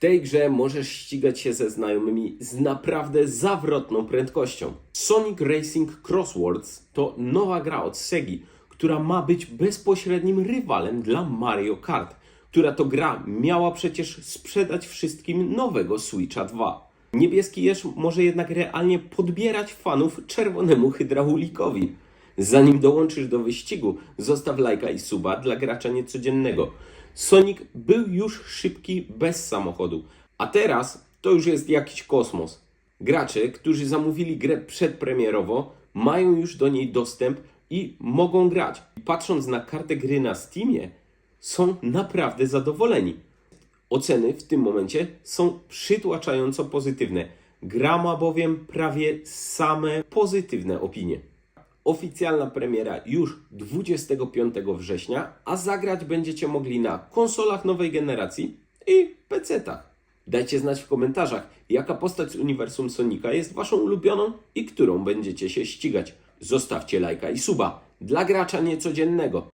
tej grze możesz ścigać się ze znajomymi z naprawdę zawrotną prędkością. Sonic Racing Crosswords to nowa gra od Segi, która ma być bezpośrednim rywalem dla Mario Kart, która to gra miała przecież sprzedać wszystkim nowego Switcha 2. Niebieski jeż może jednak realnie podbierać fanów czerwonemu hydraulikowi. Zanim dołączysz do wyścigu, zostaw lajka i suba dla gracza niecodziennego. Sonic był już szybki bez samochodu, a teraz to już jest jakiś kosmos. Gracze, którzy zamówili grę przedpremierowo, mają już do niej dostęp i mogą grać. Patrząc na kartę gry na Steamie, są naprawdę zadowoleni. Oceny w tym momencie są przytłaczająco pozytywne. Gra ma bowiem prawie same pozytywne opinie. Oficjalna premiera już 25 września, a zagrać będziecie mogli na konsolach nowej generacji i PC-tach. Dajcie znać w komentarzach, jaka postać z uniwersum Sonika jest waszą ulubioną i którą będziecie się ścigać. Zostawcie lajka i suba dla gracza niecodziennego.